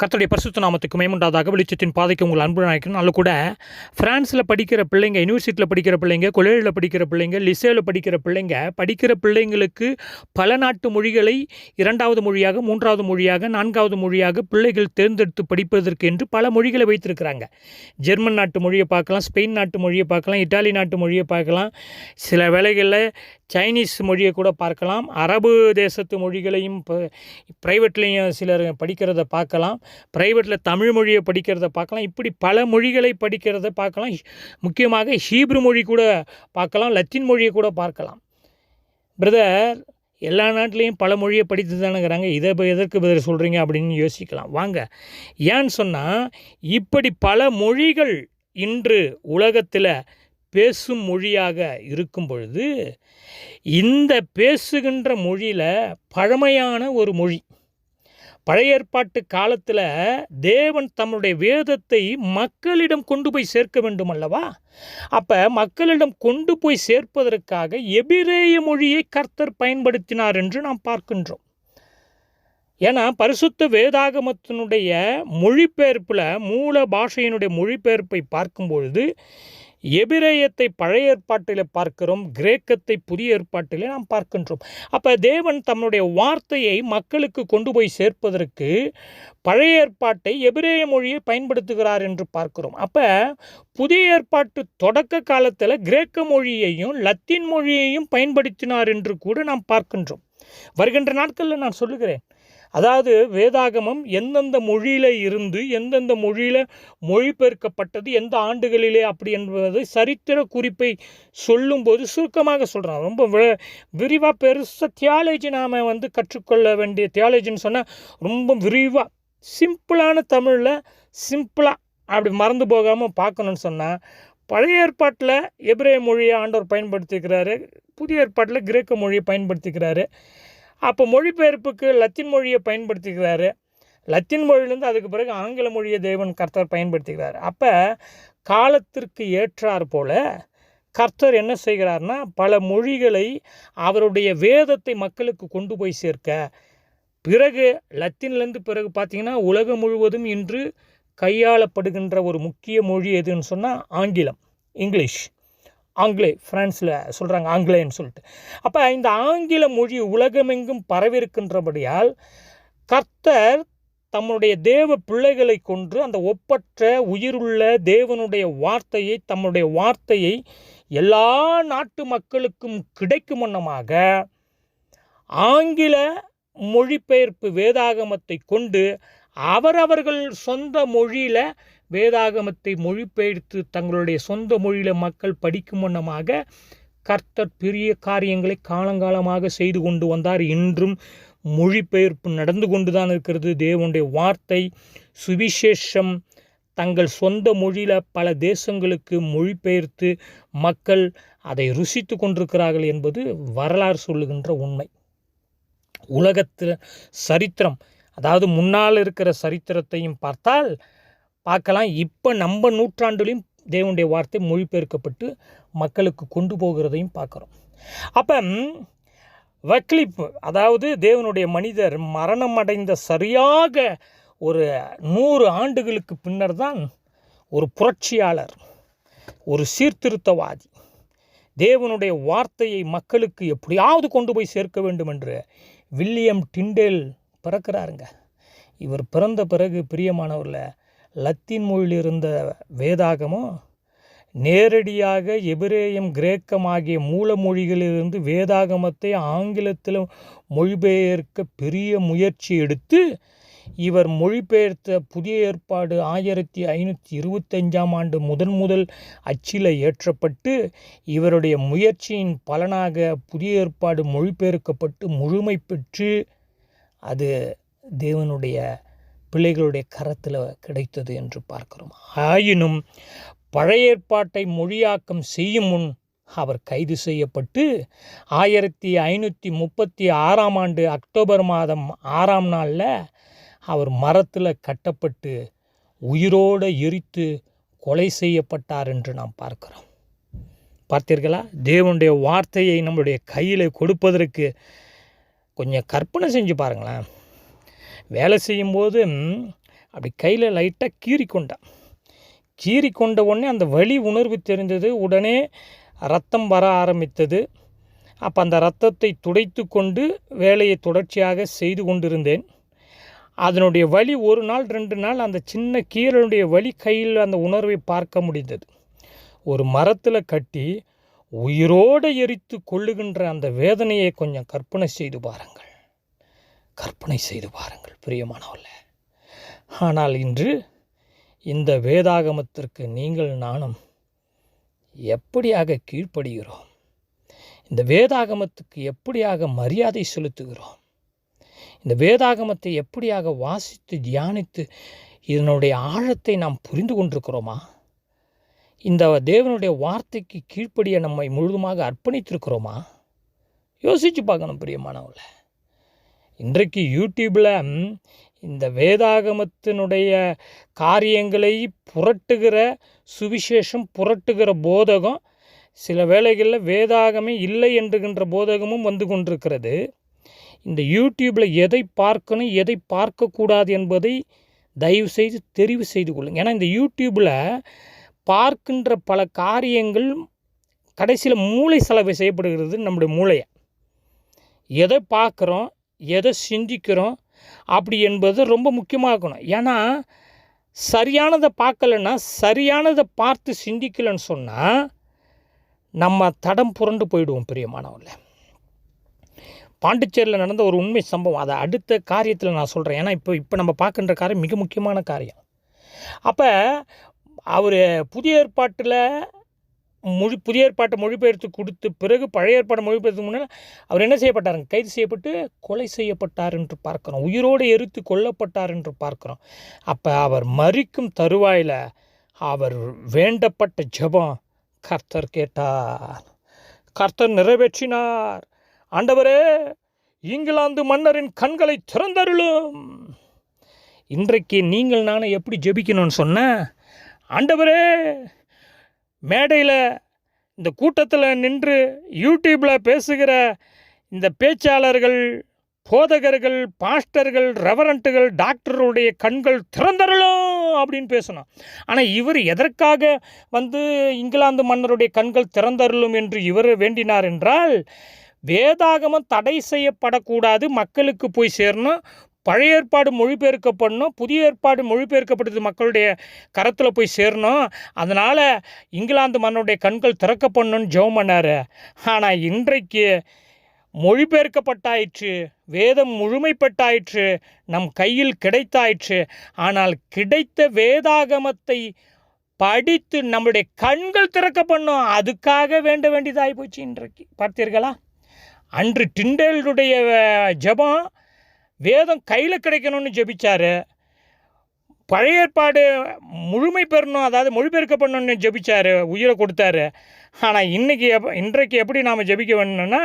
கத்தோடைய பரிசுத்த நாமத்துக்கு மேம்புண்டாதாக வெளிச்சத்தின் பாதைக்கு உங்கள் அன்பு நாயக்கணும் அதில் கூட ஃப்ரான்ஸில் படிக்கிற பிள்ளைங்க யூனிவர்சிட்டியில் படிக்கிற பிள்ளைங்க கொலேஜில் படிக்கிற பிள்ளைங்க லிசேவில் படிக்கிற பிள்ளைங்க படிக்கிற பிள்ளைங்களுக்கு பல நாட்டு மொழிகளை இரண்டாவது மொழியாக மூன்றாவது மொழியாக நான்காவது மொழியாக பிள்ளைகள் தேர்ந்தெடுத்து படிப்பதற்கு என்று பல மொழிகளை வைத்திருக்கிறாங்க. ஜெர்மன் நாட்டு மொழியை பார்க்கலாம் ஸ்பெயின் நாட்டு மொழியை பார்க்கலாம் இட்டாலி நாட்டு மொழியை பார்க்கலாம் சில வேலைகளில் சைனீஸ் மொழியை கூட பார்க்கலாம் அரபு தேசத்து மொழிகளையும் ப்ரைவேட்லேயும் சிலர் படிக்கிறத பார்க்கலாம். ப்ரைவேட்டில் தமிழ் மொழியை படிக்கிறத பார்க்கலாம். இப்படி பல மொழிகளை படிக்கிறத பார்க்கலாம். முக்கியமாக ஹீப்ரு மொழி கூட பார்க்கலாம் லத்தீன் மொழியை கூட பார்க்கலாம். பிரதர் எல்லா நாட்டிலையும் பல மொழியை படித்து தானுங்கிறாங்க. இதை எதற்கு பதில் சொல்கிறீங்க அப்படின்னு யோசிக்கலாம். வாங்க. ஏன்னு சொன்னால் இப்படி பல மொழிகள் இன்று உலகத்தில் பேசும் மொழியாக இருக்கும் பொழுது இந்த பேசுகின்ற மொழியில் பழமையான ஒரு மொழி பழைய ஏற்பாட்டு காலத்தில் தேவன் தம்முடைய வேதத்தை மக்களிடம் கொண்டு போய் சேர்க்க வேண்டும் அல்லவா? அப்போ மக்களிடம் கொண்டு போய் சேர்ப்பதற்காக எபிரேய மொழியை கர்த்தர் பயன்படுத்தினார் என்று நாம் பார்க்கின்றோம். ஏன்னா பரிசுத்த வேதாகமத்தினுடைய மொழிபெயர்ப்பில் மூல பாஷையினுடைய மொழிபெயர்ப்பை பார்க்கும்பொழுது எபிரேயத்தை பழைய ஏற்பாட்டில் பார்க்கிறோம் கிரேக்கத்தை புதிய ஏற்பாட்டிலே நாம் பார்க்கின்றோம். அப்போ தேவன் தம்முடைய வார்த்தையை மக்களுக்கு கொண்டு போய் சேர்ப்பதற்கு பழைய ஏற்பாட்டை எபிரேய மொழியை பயன்படுத்துகிறார் என்று பார்க்கிறோம். அப்போ புதிய ஏற்பாட்டு தொடக்க காலத்தில் கிரேக்க மொழியையும் லத்தீன் மொழியையும் பயன்படுத்தினார் என்று கூட நாம் பார்க்கின்றோம். வருகின்ற நாட்களில் நான் சொல்லுகிறேன் அதாவது வேதாகமம் எந்தெந்த மொழியில் இருந்து எந்தெந்த மொழியில் மொழிபெயர்க்கப்பட்டது எந்த ஆண்டுகளிலே அப்படி என்பது சரித்திர குறிப்பை சொல்லும்போது சுருக்கமாக சொல்கிறான் ரொம்ப விரிவாக பெருசாக தியாலஜி நாம் வந்து கற்றுக்கொள்ள வேண்டிய தியாலஜின்னு சொன்னால் ரொம்ப விரிவாக சிம்பிளான தமிழில் சிம்பிளாக அப்படி மறந்து போகாமல் பார்க்கணுன்னு சொன்னால் பழைய ஏற்பாட்டில் எபிரே மொழியை ஆண்டவர் பயன்படுத்திக்கிறாரு புதிய ஏற்பாட்டில் கிரேக்க மொழியை பயன்படுத்திக்கிறாரு. அப்போ மொழிபெயர்ப்புக்கு லத்தீன் மொழியை பயன்படுத்திக்கிறாரு. லத்தின் மொழியிலேருந்து அதுக்கு பிறகு ஆங்கில மொழியை தேவன் கர்த்தர் பயன்படுத்திக்கிறார். அப்போ காலத்திற்கு ஏற்றார் போல கர்த்தர் என்ன செய்கிறார்னா பல மொழிகளை அவருடைய வேதத்தை மக்களுக்கு கொண்டு போய் சேர்க்க. பிறகு லத்தீன்லேருந்து பிறகு பார்த்திங்கன்னா உலகம் முழுவதும் இன்று கையாளப்படுகின்ற ஒரு முக்கிய மொழி எதுன்னு சொன்னால் ஆங்கிலம் இங்கிலீஷ். ஆங்கிலே ஃப்ரான்ஸில் சொல்கிறாங்க ஆங்கிலேன்னு சொல்லிட்டு. அப்போ இந்த ஆங்கில மொழி உலகமெங்கும் பரவிருக்கின்றபடியால் கர்த்தர் தம்முடைய தேவ பிள்ளைகளை கொன்று அந்த ஒப்பற்ற உயிருள்ள தேவனுடைய வார்த்தையை தம்முடைய வார்த்தையை எல்லா நாட்டு மக்களுக்கும் கிடைக்கும் வண்ணமாக ஆங்கில மொழிபெயர்ப்பு வேதாகமத்தை கொண்டு அவரவர்கள் சொந்த மொழியில் வேதாகமத்தை மொழிபெயர்த்து தங்களுடைய சொந்த மொழியில் மக்கள் படிக்கும் வண்ணமாக கர்த்தர் பெரிய காரியங்களை காலங்காலமாக செய்து கொண்டு வந்தார். இன்றும் மொழிபெயர்ப்பு நடந்து கொண்டு தான் இருக்கிறது. தேவனுடைய வார்த்தை சுவிசேஷம் தங்கள் சொந்த மொழியில் பல தேசங்களுக்கு மொழிபெயர்த்து மக்கள் அதை ருசித்து கொண்டிருக்கிறார்கள் என்பது வரலாறு சொல்லுகின்ற உண்மை. உலகத்தில் சரித்திரம் அதாவது முன்னால் இருக்கிற சரித்திரத்தையும் பார்த்தால் பார்க்கலாம். இப்போ நம்ம நூற்றாண்டுலையும் தேவனுடைய வார்த்தை மொழிபெயர்க்கப்பட்டு மக்களுக்கு கொண்டு போகிறதையும் பார்க்குறோம். அப்போ வக்லிப்பு அதாவது தேவனுடைய மனிதர் மரணம் அடைந்த சரியாக ஒரு நூறு ஆண்டுகளுக்கு பின்னர் தான் ஒரு புரட்சியாளர் ஒரு சீர்திருத்தவாதி தேவனுடைய வார்த்தையை மக்களுக்கு எப்படியாவது கொண்டு போய் சேர்க்க வேண்டும் என்று வில்லியம் டிண்டேல் பிறக்கிறாருங்க. இவர் பிறந்த பிறகு பிரியமானவரில் லத்தீன் மொழியில் இருந்த வேதாகமும் நேரடியாக எபிரேயம் கிரேக்கம் ஆகிய மூல மொழிகளிலிருந்து வேதாகமத்தை ஆங்கிலத்தில் மொழிபெயர்க்க பெரிய முயற்சி எடுத்து இவர் மொழிபெயர்த்த புதிய ஏற்பாடு ஆயிரத்தி ஐநூற்றி இருபத்தஞ்சாம் ஆண்டு முதன் முதல் அச்சில் ஏற்றப்பட்டு இவருடைய முயற்சியின் பலனாக புதிய ஏற்பாடு மொழிபெயர்க்கப்பட்டு முழுமை பெற்று அது தேவனுடைய பிள்ளைகளுடைய கரத்தில் கிடைத்தது என்று பார்க்கிறோம். ஆயினும் பழைய ஏற்பாட்டை மொழியாக்கம் செய்யும் முன் அவர் கைது செய்யப்பட்டு ஆயிரத்தி ஐநூற்றி முப்பத்தி ஆறாம் ஆண்டு அக்டோபர் மாதம் ஆறாம் நாளில் அவர் மரத்தில் கட்டப்பட்டு உயிரோடு எரித்து கொலை செய்யப்பட்டார் என்று நாம் பார்க்கிறோம். பார்த்தீர்களா? தேவனுடைய வார்த்தையை நம்முடைய கையில் கொடுப்பதற்கு கொஞ்சம் கற்பனை செஞ்சு பாருங்களேன். வேலை செய்யும்போது அப்படி கையில் லைட்டாக கீறி கொண்டான். கீறி கொண்ட உடனே அந்த வலி உணர்வு தெரிந்தது. உடனே ரத்தம் வர ஆரம்பித்தது. அப்போ அந்த ரத்தத்தை துடைத்து கொண்டு வேலையை தொடர்ச்சியாக செய்து கொண்டிருந்தேன். அதனுடைய வலி ஒரு நாள் ரெண்டு நாள் அந்த சின்ன கீரனுடைய வலி கையில் அந்த உணர்வை பார்க்க முடிந்தது. ஒரு மரத்தில் கட்டி உயிரோடு எரித்து கொள்ளுகின்ற அந்த வேதனையை கொஞ்சம் கற்பனை செய்து பாருங்கள். கற்பனை செய்து பாருங்கள் பிரியமானவல்ல ஆனால் இன்று இந்த வேதாகமத்திற்கு நீங்கள் நானும் எப்படியாக கீழ்ப்படுகிறோம்? இந்த வேதாகமத்துக்கு எப்படியாக மரியாதை செலுத்துகிறோம்? இந்த வேதாகமத்தை எப்படியாக வாசித்து தியானித்து இதனுடைய ஆழத்தை நாம் புரிந்து கொண்டிருக்கிறோமா? இந்த தேவனுடைய வார்த்தைக்கு கீழ்ப்படிய நம்மை முழுதுமாக அர்ப்பணித்திருக்கிறோமா? யோசித்து பார்க்கணும் பிரியமானவங்கள இன்றைக்கு யூடியூப்பில் இந்த வேதாகமத்தினுடைய காரியங்களை புரட்டுகிற சுவிசேஷம் புரட்டுகிற போதகம் சில வேளைகளில் வேதாகமே இல்லை என்றுகின்ற போதகமும் வந்து கொண்டிருக்கிறது. இந்த யூடியூப்பில் எதை பார்க்கணும் எதை பார்க்கக்கூடாது என்பதை தயவு செய்து தெரிவு செய்து கொள்ளுங்கள் ஏன்னா இந்த யூடியூப்பில் பார்க்கின்ற பல காரியங்கள் கடைசியில் மூளை செலவு செய்யப்படுகிறது நம்முடைய மூளையை. எதை பார்க்குறோம் எதை சிந்திக்கிறோம் அப்படி என்பது ரொம்ப முக்கியமாக இருக்கணும். ஏன்னா சரியானதை பார்க்கலன்னா சரியானதை பார்த்து சிந்திக்கலைன்னு சொன்னால் நம்ம தடம் புரண்டு போயிடுவோம் பிரியமானவர்கள பாண்டிச்சேரியில் நடந்த ஒரு உண்மை சம்பவம் அதை அடுத்த காரியத்தில் நான் சொல்கிறேன் ஏன்னா இப்போ இப்போ நம்ம பார்க்குற காரியம் மிக முக்கியமான காரியம். அப்போ அவர் புதிய ஏற்பாட்டில் மொழி புதிய ஏற்பாட்டை மொழிபெயர்த்து கொடுத்து பிறகு பழைய ஏற்பாட்டை மொழிபெயர்த்து முன்னால் அவர் என்ன செய்யப்பட்டாருங்க? கைது செய்யப்பட்டு கொலை செய்யப்பட்டார் என்று பார்க்குறோம். உயிரோடு எரித்து கொல்லப்பட்டார் என்று பார்க்குறோம். அப்போ அவர் மறிக்கும் தருவாயில் அவர் வேண்டப்பட்ட ஜெபம் கர்த்தர் கேட்டார். கர்த்தர் நிறைவேற்றினார். ஆண்டவரே இங்கிலாந்து மன்னரின் கண்களை திறந்தருளும். இன்றைக்கு நீங்கள் நானும் எப்படி ஜெபிக்கணும்னு சொன்ன? ஆண்டவரே மேடையில் இந்த கூட்டத்தில் நின்று யூடியூப்பில் பேசுகிற இந்த பேச்சாளர்கள் போதகர்கள் பாஸ்டர்கள் ரெவரண்ட்டுகள் டாக்டருடைய கண்கள் திறந்தரலும் அப்படின்னு பேசணும். ஆனால் இவர் எதற்காக வந்து இங்கிலாந்து மன்னருடைய கண்கள் திறந்தருளும் என்று இவர் வேண்டினார் என்றால் வேதாகமம் தடை செய்யப்படக்கூடாது மக்களுக்கு போய் சேரணும் பழைய ஏற்பாடு மொழிபெயர்க்கப்படணும் புதிய ஏற்பாடு மொழிபெயர்க்கப்பட்டது மக்களுடைய கரத்தில் போய் சேரணும். அதனால் இங்கிலாந்து மன்னருடைய கண்கள் திறக்கப்படணும்னு ஜெபம் பண்ணார். ஆனால் இன்றைக்கு மொழிபெயர்க்கப்பட்டாயிற்று வேதம் முழுமைப்பட்டாயிற்று நம் கையில் கிடைத்தாயிற்று. ஆனால் கிடைத்த வேதாகமத்தை படித்து நம்முடைய கண்கள் திறக்க பண்ணும் அதுக்காக வேண்ட வேண்டியதாகி போச்சு இன்றைக்கு. பார்த்தீர்களா? அன்று டிண்டலுடைய ஜெபம் வேதம் கையில் கிடைக்கணும்னு ஜெபிச்சார். பழைய ஏற்பாடு முழுமை பெறணும் அதாவது மொழிபெயர்க்கப்படணும்னு ஜெபிச்சார் உயிரை கொடுத்தாரு. ஆனால் இன்றைக்கி எப் இன்றைக்கு எப்படி நாம் ஜெபிக்க வேணும்னா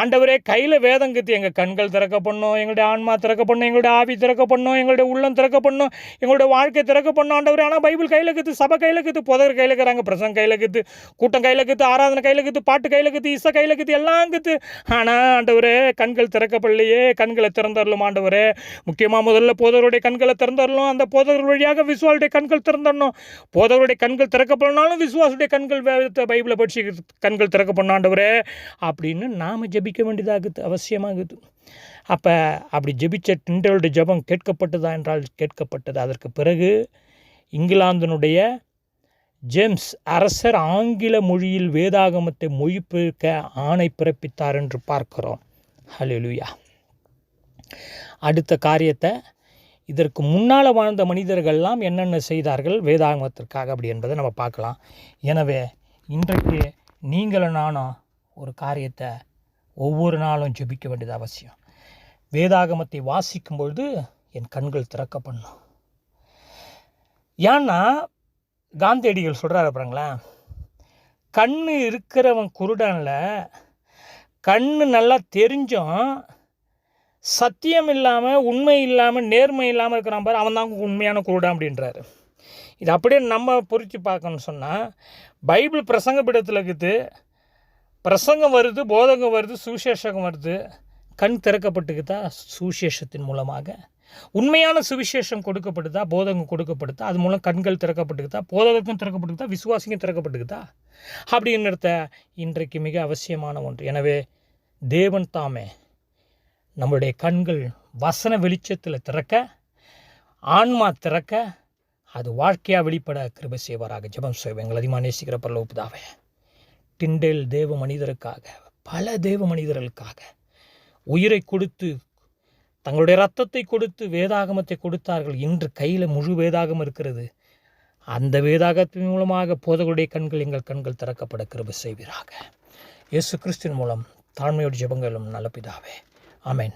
ஆண்டவரே கையில் வேதம் கத்தி எங்கள் கண்கள் திறக்க பண்ணும் எங்களுடைய ஆன்மா திறக்க பண்ணும் எங்களுடைய ஆவி திறக்க பண்ணும் எங்களுடைய உள்ளம் திறக்க பண்ணும் எங்களுடைய வாழ்க்கை திறக்க பண்ணும் ஆண்டவரே. ஆனால் பைபிள் கையில் கத்து சபை கையில் கத்து புதர் கையில் இருக்கிறாங்க பிரசங்க கையில் கத்து கூட்டம் கையில் கத்து ஆராதனை கையில் கத்து பாட்டு கையில் கத்து இசை கையில் கத்து எல்லாம் கத்து ஆனால் ஆண்டவரே கண்கள் திறக்கப்படலையே கண்களை திறந்தரலும் ஆண்டவரே. முக்கியமாக முதல்ல போதவருடைய கண்களை திறந்தரலும் அந்த போதவர் வழியாக விசுவாலுடைய கண்கள் திறந்தரணும். போதவருடைய கண்கள் திறக்கப்படனாலும் விசுவாசுடைய கண்கள் பைபிளை படிச்சு கண்கள் திறக்கப்படணும் ஆண்டவரே. அப்படின்னு நாம நாம் ஜெபிக்க வேண்டியதாகுது அவசியமாகுது. அப்போ அப்படி ஜெபிச்ச டிண்டலுடைய ஜெபம் கேட்கப்பட்டதா என்றால் கேட்கப்பட்டது. அதற்கு பிறகு இங்கிலாந்தினுடைய ஜேம்ஸ் அரசர் ஆங்கில மொழியில் வேதாகமத்தை மொழிபெயர்க்க ஆணை பிறப்பித்தார் என்று பார்க்கிறோம். ஹலெலுயா அடுத்த காரியத்தை இதற்கு முன்னால் வாழ்ந்த மனிதர்கள்லாம் என்னென்ன செய்தார்கள்? வேதாகமத்திற்காக அப்படி என்பதை நம்ம பார்க்கலாம். எனவே இன்றைக்கு நீங்களும் நானும் ஒரு காரியத்தை ஒவ்வொரு நாளும் ஜெபிக்க வேண்டியது அவசியம். வேதாகமத்தை வாசிக்கும் பொழுது என் கண்கள் திறக்கப்படணும். ஏன்னா காந்தியடிகள் சொல்கிறாரு பாருங்களேன் கண் இருக்கிறவன் குருடனில் கண் நல்லா தெரிஞ்சும் சத்தியம் இல்லாமல் உண்மை இல்லாமல் நேர்மை இல்லாமல் இருக்கிறான் பாரு அவன் தான் உண்மையான குருடன் அப்படின்றாரு. இது அப்படியே நம்ம பொறிச்சு பார்க்கணும்னு சொன்னால் பைபிள் பிரசங்க இருக்குது பிரசங்கம் வருது போதகம் வருது சுவிசேஷகம் வருது. கண் திறக்கப்பட்டுக்குதா? சுவிசேஷத்தின் மூலமாக. உண்மையான சுவிசேஷம் கொடுக்கப்படுதா? போதகம் கொடுக்கப்படுதா? அது மூலம் கண்கள் திறக்கப்பட்டுக்குதா? போதகத்தும் திறக்கப்பட்டுக்குதா? விசுவாசிக்கும் திறக்கப்பட்டுக்குதா? அப்படிங்கிறத இன்றைக்கு மிக அவசியமான ஒன்று. எனவே தேவன் தாமே நம்மளுடைய கண்கள் வசன வெளிச்சத்தில் திறக்க ஆன்மா திறக்க அது வாழ்க்கையாக வெளிப்பட கிருபை செய்வாராக. ஜெபம் செய்வேன் எங்கள் அதிகமாக நேசிக்கிற பரலோபிதாவே டிண்டேல் தேவ மனிதருக்காக பல தேவ மனிதர்களுக்காக உயிரை கொடுத்து தங்களுடைய ரத்தத்தை கொடுத்து வேதாகமத்தை கொடுத்தார்கள். இன்று கையில் முழு வேதாகம் இருக்கிறது. அந்த வேதாகத்தின் மூலமாக போதகளுடைய கண்கள் எங்கள் கண்கள் திறக்கப்பட கிருபை செய்வீராக. இயேசு கிறிஸ்தின் மூலம் தாழ்மையோடு ஜெபங்களும் நல்ல பிதாவே. ஆமேன்.